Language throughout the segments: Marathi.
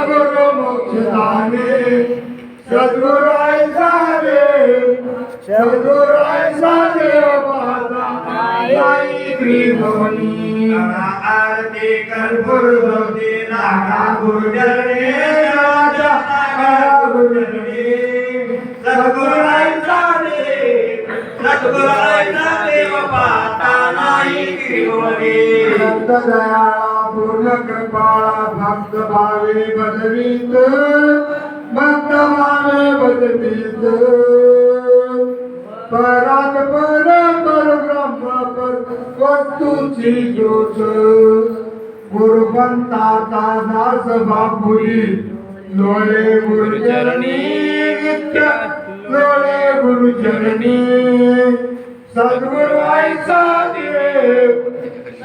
गुरु मोक्षदाने सद्गुरु ऐसा देव सद्गुरु ऐसा देव पाहता नाही त्रिभुवनी आरती कर्पूर ज्योती नागा गुरुजने राजा नागा गुरुजने सद्गुरु ऐसा देव सद्गुरु ऐसा देव पाहता नाही त्रिभुवनी दयाळा पूर्ण कृपाळा भक्त भावे भजवीत भक्त भावे भजवीत परात पर पर ब्रह्म पर वस्तूची ज्योत गुरुपंताचा दास बापुरी लोळे गुरुचरणी नित्य लोळे गुरुचरणी. सद्गुरु आईचा देव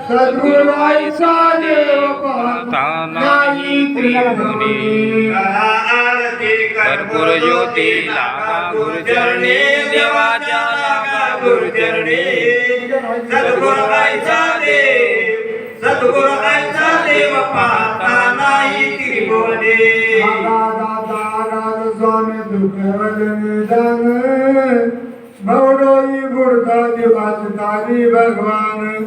सद्गुरु ऐसा देव पाहता नाही त्रिभुवनी. आरती कर्पूर ज्योती लागा गुरुचरणी देवाच्या लागा गुरुचरणी. सद्गुरु ऐसा देव सद्गुरु ऐसा देव पाहता नाही त्रिभुवनी. स्वामी दुःखवदनी दान भवडोई बुडता दिवाचकारी भगवान.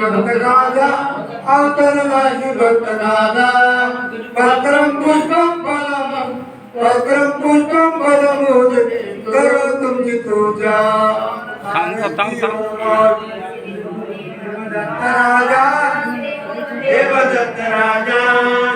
भक्त राजा अवतरलाशी भक्त राजा पत्रम पुष्पम फलम पत्रम पुष्पम फलम करो तुमची पूजा राजा राजा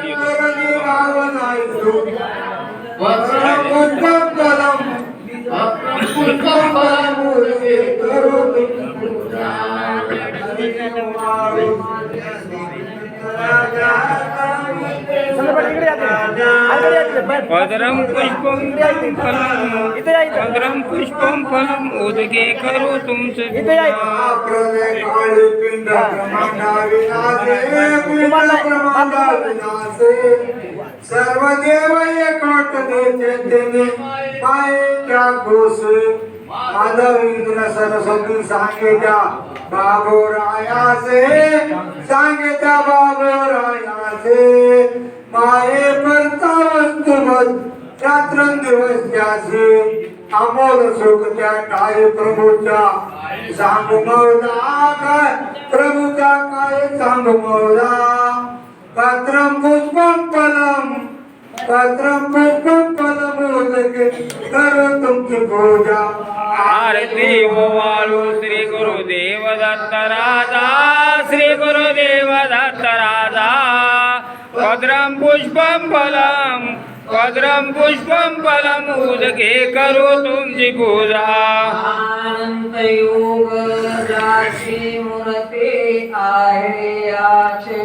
पुष्पम कलम पुष्पम कलम करू पद्रम पुष्पम फलम पद्रम पुष्पम फलम उदके करू तुमचे पूजा सर्व देव एकट देते मायेच्या घोष. माधव इंद्र सरस्वती सांगे त्या बाबोरायाचे सांगे त्या बाबोरायाचे माये करता वस्तुमत रात्रंदिवस त्याचे. अमोल सुख त्या काय प्रभूच्या? सांगू मौला काय? प्रभूच्या काय सांगू मौला? पत्रम पुष्पम फलम पत्रम पुष्पम फलम उदके करो तुमची पूजा आरती वाळू श्री गुरुदेव दत्त राजा श्री गुरुदेव दत्त राजा. पद्रम पुष्पम फलम पद्रम पुष्पम फलम उदके करू तुमची पूजा अनंत योग जाची मूर्ती आहे याचे